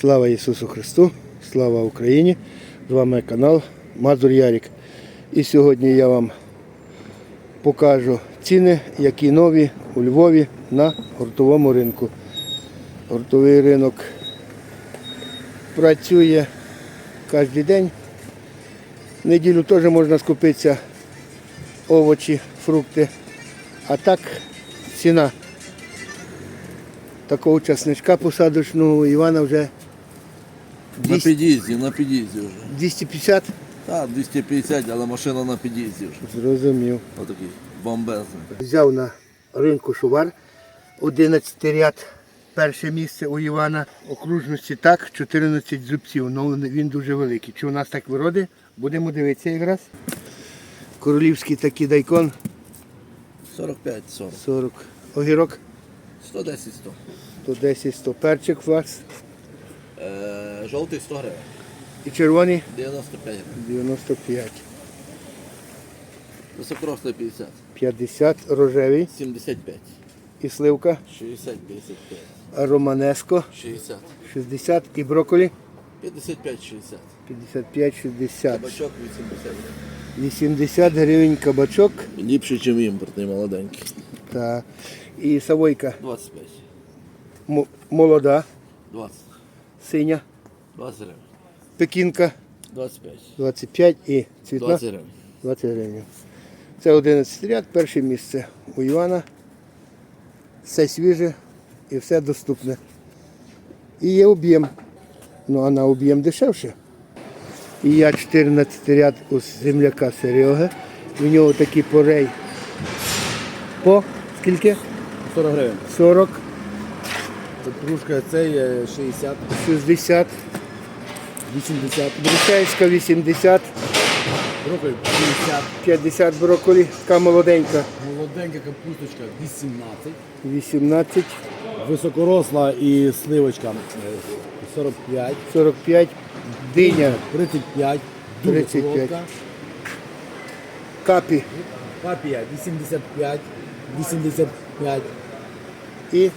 Слава Ісусу Христу, слава Україні! З вами канал Мазур Ярік. І сьогодні я вам покажу ціни, які нові у Львові на гуртовому ринку. Гуртовий ринок працює кожен день. В неділю теж можна скупитися овочі, фрукти. А так ціна такого часничка посадочного Івана вже На 200, під'їзді, на під'їзді вже. 250. Так, 250, але машина на під'їзді вже. Зрозумів. Отакий бомбезний. Взяв на ринку шувар 11 ряд. Перше місце у Івана. Окружності так, 14 зубців. Ну він дуже великий. Чи у нас так вироди? Будемо дивитися якраз. Королівський такий дайкон 45, 40. 40. Огірок 110, 100. 110, 100. Перчик у вас. Е, жовтий 100 гривень. І червоний 95 гривень. 95. Високорослий 50. 50 рожевий 75. і сливка. 60, 55. Романеско 60. 60 і брокколі 55, 60. 55, 60. Кабачок 80 гривень. 80 гривень кабачок. Ліпший, ніж імпортний, молоденький. Та. І савойка 25. м- молода, 20. Синя, 20 гривень. пекінка 25. 25 і цвітна 20 гривень. 20 гривень. Це 11 ряд, перше місце у Івана. Все свіже і все доступне. І є об'єм. Ну а на об'єм дешевше. І я 14 ряд у земляка Сереги. У нього такий порей. По скільки? 40 гривень. 40, Петрушка цей е, 60, 60, 80, брусельська 80, брокколі 50, 50 брокколі, така молоденька. Молоденька капусточка 18, 18, високоросла і сливочка е, 45, 45, диня. 35, дуже 35. солодка, капі. Папія 85, 85, і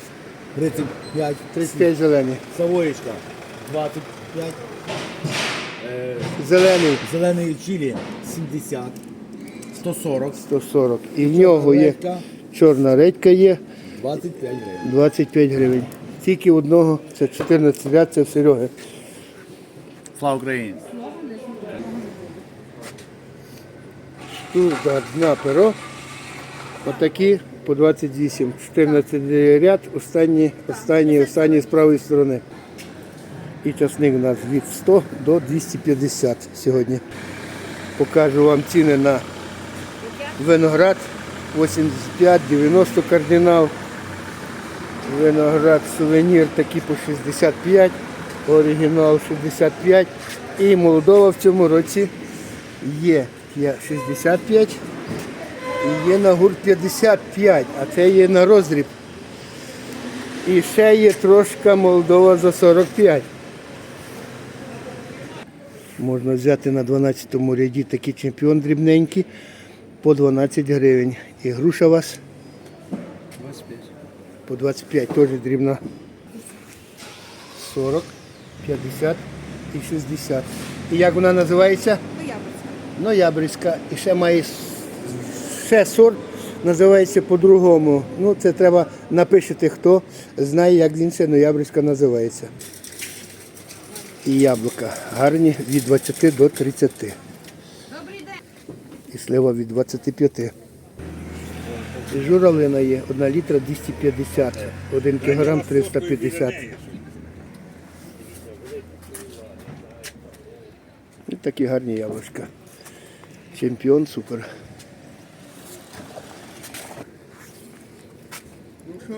35, 35 зелені. савоєчка 25, е, Зелений зелений чилі 70, 140, 140. І в нього є редька чорна редька є 25 гривень. 25 гривень. Тільки одного, це 14 ряд, це в Сереги. Слава Україні! Тут дна перо. Отакі по 28. 14 ряд, останні, останні, останні з правої сторони. І часник у нас від 100 до 250 сьогодні. Покажу вам ціни на виноград 85-90 кардинал. Виноград сувенір такі по 65, оригінал 65. І молодова в цьому році є 65 і є на гурт 55, а це є на розріб. І ще є трошка Молдова за 45. Можна взяти на 12 ряді такий чемпіон дрібненький по 12 гривень. І груша у вас 25. по 25, теж дрібна. 40, 50 і 60. І як вона називається? Ноябрьська. І ще має ще сорт, називається по-другому. Ну, це треба напишете, хто знає, як інше ноябрьська називається. І яблука гарні від 20 до 30. І слива від 25. І журавлина є, 1 літра 250, 1 кілограм 350. І такі гарні яблучка. Чемпіон супер. Що,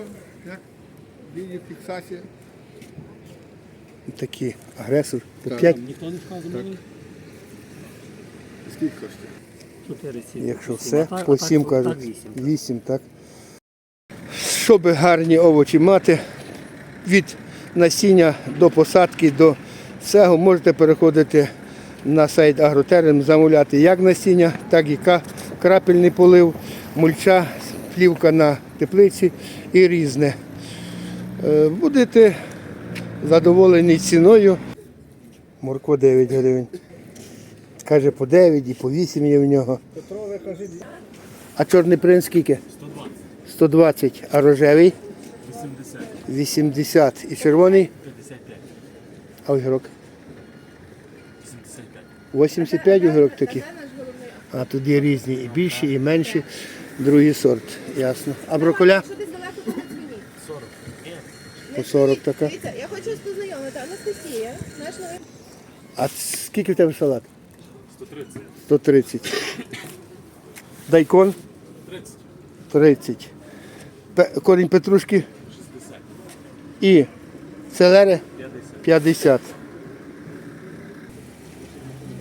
як відео фіксація? Такі агресор по 5, Ніхто не вказує мені? Скільки коштує? 4 7. Якщо все, по 7 кажуть. 8, так. Щоб гарні овочі мати, від насіння до посадки, до всього, можете переходити на сайт Агротерем, замовляти як насіння, так і ка- крапельний полив, мульча, плівка на теплиці і різне. Е, Будете Задоволений ціною. Морква 9 гривень. Каже, по 9 і по 8 є в нього. А чорний принц скільки? 120. 120. А рожевий? 80. 80. І червоний? 55. А огірок? 85. 85 огірок такі. А тут є різні і більші, і менші. Другий сорт, ясно. А броколя? Що десь далеко? По 40 така. Дивіться, я хочу вас познайомити. Анастасія, наш новий А скільки в тебе салат? 130. 130. Дайкон? 30. 30. Пе- Корінь петрушки? 60. І селери? 50. 50.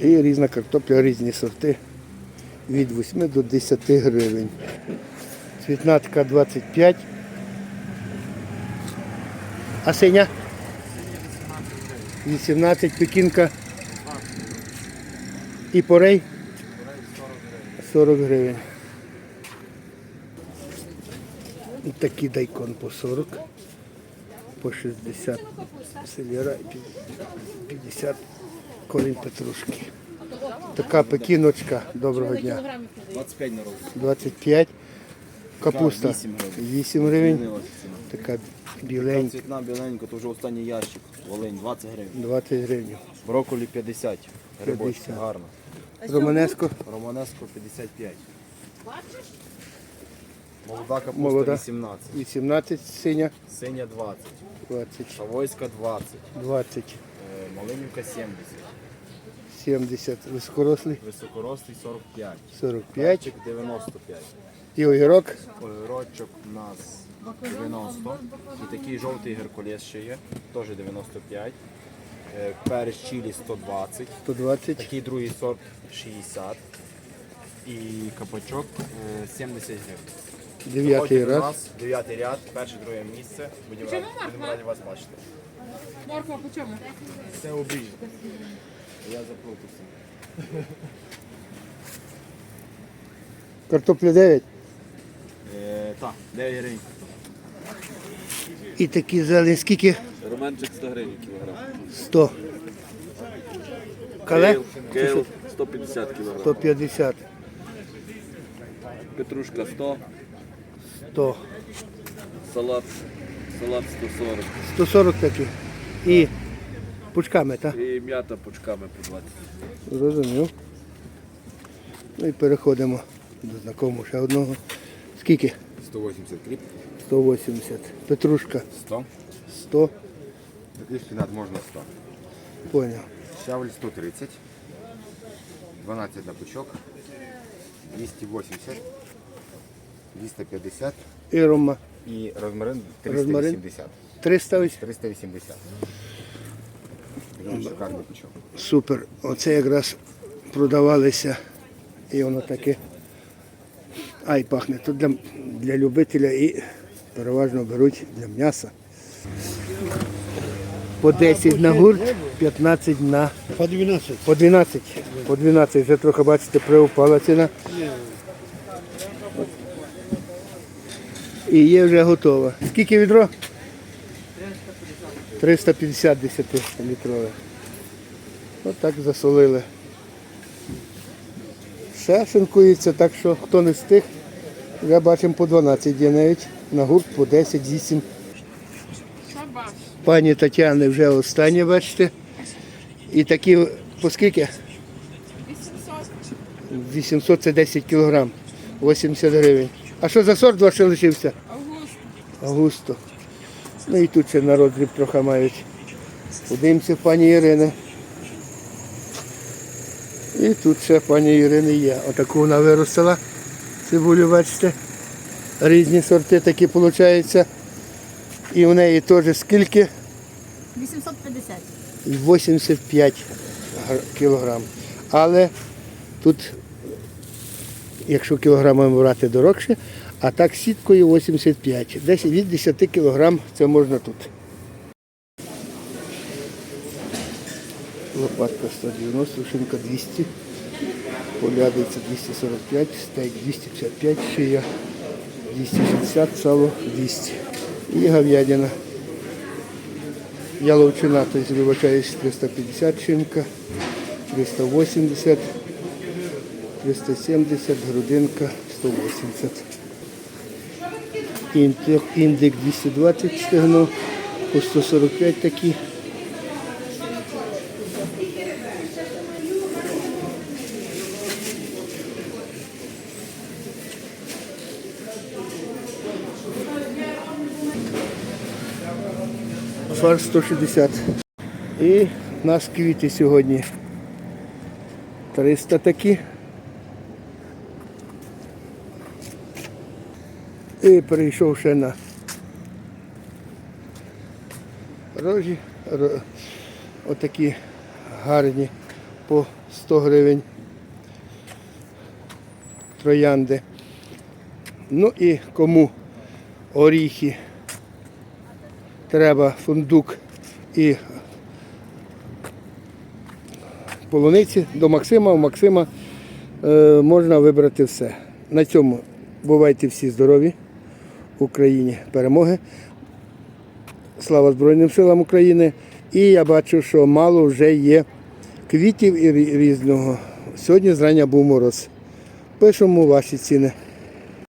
І різна картопля, різні сорти. Від 8 до 10 гривень. Цвітна така 25. А синя? 18 пекінка. І порей? 40 гривень. І такий дайкон по 40, по 60 селера і 50 корінь петрушки. Така пекіночка, доброго дня. 25 на руку. 25. Капуста 8 гривень. 8 гривень. Змінилася ціна. Така біленька, Цвітна біленька, то вже останній ящик. Волинь 20 гривень. 20 гривень. Брокколі 50. Грибочки, 50. гарно. Романеско Романеско 55. Молода капуста Молода. 18. 18 синя, Синя 20. 20, Шавойська 20. 20, Е, Малинівка 70. 70, високорослий Високорослий 45. 45 Перчик 95. і огірок Огірочок у нас 90. І такий жовтий геркулес ще є, теж 95. Е, Перець чилі 120. 120, Такий другий сорт 60. І капачок е, 70 гривень. дев'ятий раз. нас, дев'ятий ряд, перше, друге місце. Будемо раді, вас бачити. Морква по чому? Все обіжно. Я заплутався. Картопля 9. Е, так, 9 гривень. І такі зелені скільки? Романчик 100 гривень кілограм. 100. Кале? Кейл, кейл 150 кілограм. 150. Петрушка 100, 100. салат, салат 140. 140 такі. І пучками, так? І м'ята пучками по 20. Зрозумів. Ну і переходимо до знакомого ще одного. Скільки? 180 кріп, 180. Петрушка 100. 100. Такий шпінат можна 100. Поняв. Щавель 130. 12 на пучок. 280. 250. І рома. І розмарин Розмарин? 380. 300 380. Супер. Оце якраз продавалися. І воно таке. Ай, пахне. Тут для, для любителя і переважно беруть для м'яса. По 10 на гурт, 15 на. По 12. По 12. По 12. Вже трохи бачите, приупала ціна. І є вже готова. Скільки відро? 350 10 літрове. Отак засолили. Ще шинкується, так що хто не встиг, вже бачимо по 12 є навіть, на гурт по 10, 8. Пані Тетяни вже останнє, бачите. І такі по скільки? 800. 800 це 10 кілограм, 80 гривень. А що за сорт ваш лишився? Августо. Августо. Ну і тут ще на роздріб трохи мають. Подивимося в пані Ірини. І тут ще пані Ірини є. Отаку вона виростила цибулю, бачите. Різні сорти такі виходять. І в неї теж скільки? 850. 85 гр- кілограм. Але тут, якщо кілограмами брати дорожче, а так сіткою 85. Десь від 10 кілограм це можна тут. Лопатка 190, шинка 200, полядиця 245, стейк 255, шия 260, сало 200. І говядина яловчина, тобто, вибачаюсь, 350 шинка, 380, 370, грудинка 180. Індик, індик 220 стегно, по 145 такі. Фарш 160. І в нас квіти сьогодні 300 такі. І перейшов ще на рожі. Отакі гарні по 100 гривень. Троянди. Ну і кому оріхи треба фундук і полуниці до Максима. У Максима е, можна вибрати все. На цьому бувайте всі здорові. Україні перемоги. Слава Збройним силам України. І я бачу, що мало вже є квітів і різного. Сьогодні зрання був мороз. Пишемо ваші ціни.